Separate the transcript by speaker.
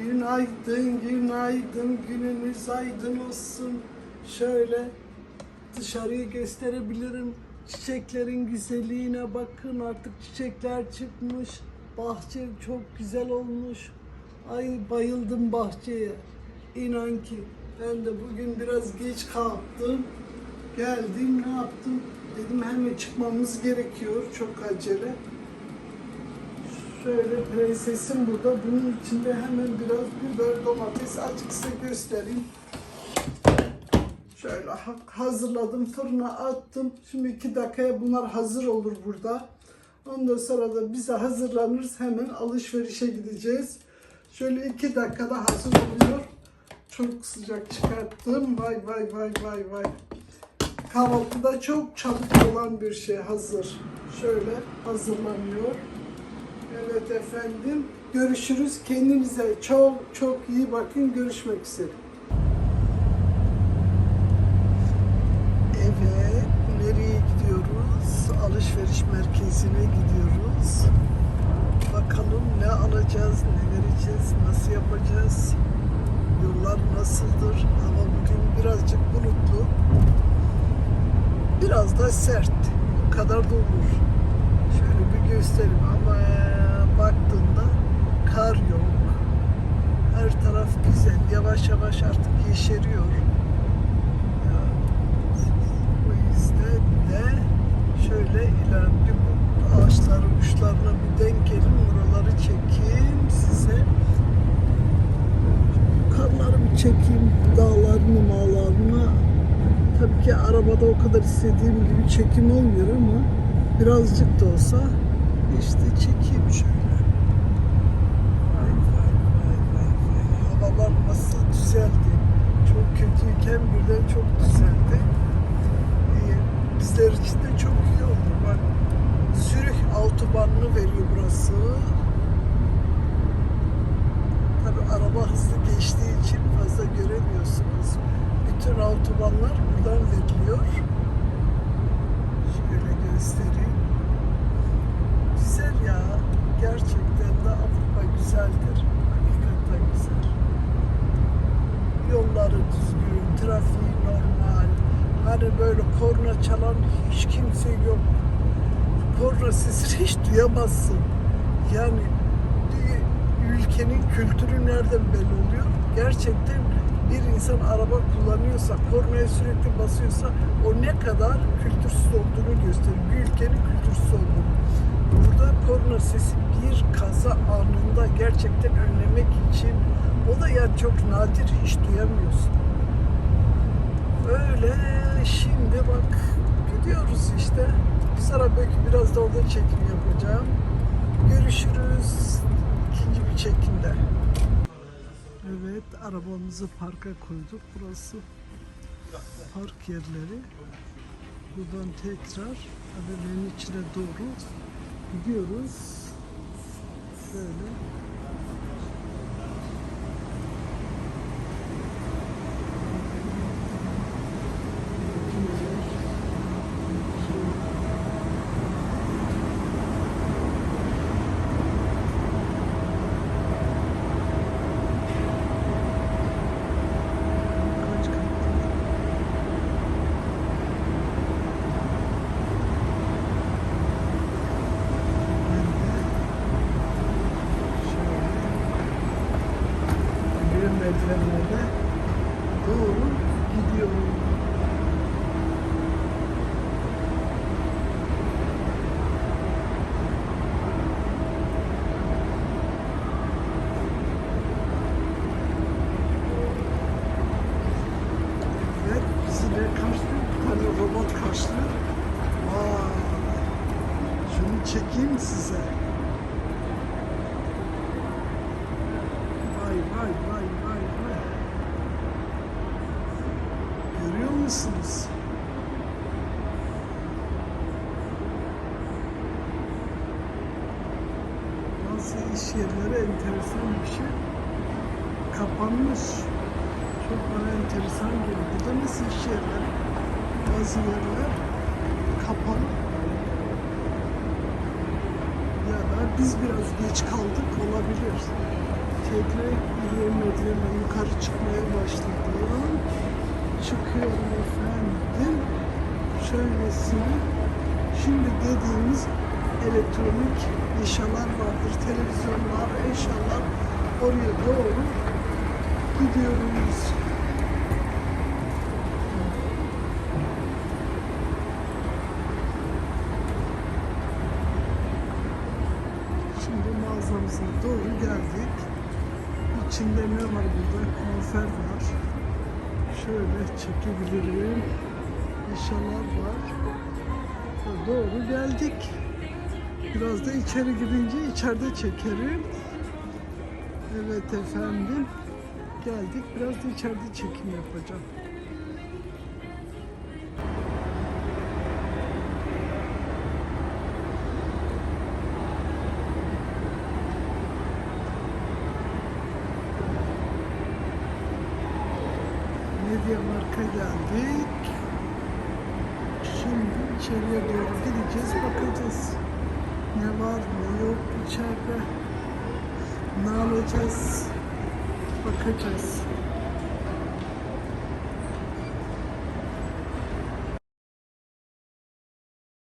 Speaker 1: Günaydın, günaydın, gününüz aydın olsun. Şöyle dışarıyı gösterebilirim. Çiçeklerin güzelliğine bakın artık çiçekler çıkmış. Bahçe çok güzel olmuş. Ay bayıldım bahçeye. İnan ki ben de bugün biraz geç kalktım. Geldim ne yaptım? Dedim hemen çıkmamız gerekiyor çok acele. Şöyle prensesim burada. Bunun içinde hemen biraz biber, domates açık size göstereyim. Şöyle ha- hazırladım, fırına attım. Şimdi iki dakikaya bunlar hazır olur burada. Ondan sonra da bize hazırlanırız. Hemen alışverişe gideceğiz. Şöyle iki dakikada hazır oluyor. Çok sıcak çıkarttım. Vay vay vay vay vay. Kahvaltıda çok çabuk olan bir şey hazır. Şöyle hazırlanıyor. Evet efendim. Görüşürüz. Kendinize çok çok iyi bakın. Görüşmek üzere. Evet. Nereye gidiyoruz? Alışveriş merkezine gidiyoruz. Bakalım ne alacağız, ne vereceğiz, nasıl yapacağız? Yollar nasıldır? Hava bugün birazcık bulutlu. Biraz da sert. Bu kadar da olur. Şöyle bir göstereyim ama baktığında kar yok. Her taraf güzel. Yavaş yavaş artık yeşeriyor. Ya, O yüzden de şöyle ileride bu ağaçların uçlarına bir denk gelin. Buraları çekeyim size. Karları bir çekeyim. Dağlarını, mağlarını. Tabii ki arabada o kadar istediğim gibi çekim olmuyor ama birazcık da olsa işte çekeyim şöyle. Vay vay vay vay vay. Havalar nasıl düzeldi. Çok kötüyken birden çok düzeldi. Ee, bizler için de çok iyi oldu. Bak Zürih autobanını veriyor burası. Tabi araba hızlı geçtiği için fazla göremiyorsunuz. Bütün autobanlar buradan veriliyor. Şöyle göstereyim. Güzel ya. Gerçekten de Avrupa güzeldir. Hakikaten güzel. Yolları düzgün, trafiği normal. Hani böyle korna çalan hiç kimse yok. Korna sesini hiç duyamazsın. Yani ülkenin kültürü nereden belli oluyor? Gerçekten bir insan araba kullanıyorsa, kornaya sürekli basıyorsa o ne kadar kültürsüz olduğunu gösterir. Bir ülkenin kültürsüz olduğunu. Burada korna sesi bir kaza anında gerçekten önlemek için o da yani çok nadir hiç duyamıyorsun. Öyle şimdi bak gidiyoruz işte. Bir sonra belki biraz da orada çekim yapacağım. Görüşürüz ikinci bir çekimde. Evet arabamızı parka koyduk. Burası park yerleri. Buradan tekrar AVM'nin içine doğru gidiyoruz. Şöyle. Bir merdivenlerde doğru gidiyorum. Robot karşılıyor. Vay! Şunu çekeyim size. Vay vay vay vay vay. Musunuz? Bazı iş yerleri enteresan bir şey. Kapanmış. Çok bana enteresan geliyor. Burada nasıl iş yerleri? Bazı yerler kapalı. Ya da biz biraz geç kaldık olabilir. Tekrar yürüyemediğime yukarı çıkmaya başladım. Çıkıyorum efendim. Şöylesine. Şimdi dediğimiz elektronik eşyalar vardır. Televizyonlar, eşyalar oraya doğru gidiyoruz. Şimdi mağazamıza doğru geldik. İçinde ne var burada? Konfer var. Şöyle çekebilirim. Eşyalar var. Doğru geldik. Biraz da içeri girince içeride çekerim. Evet efendim. Geldik. Biraz da içeride çekim yapacağım. Medya Mark'a geldik. Şimdi içeriye doğru gideceğiz, bakacağız. Ne var ne yok içeride. Ne alacağız? Bakacağız.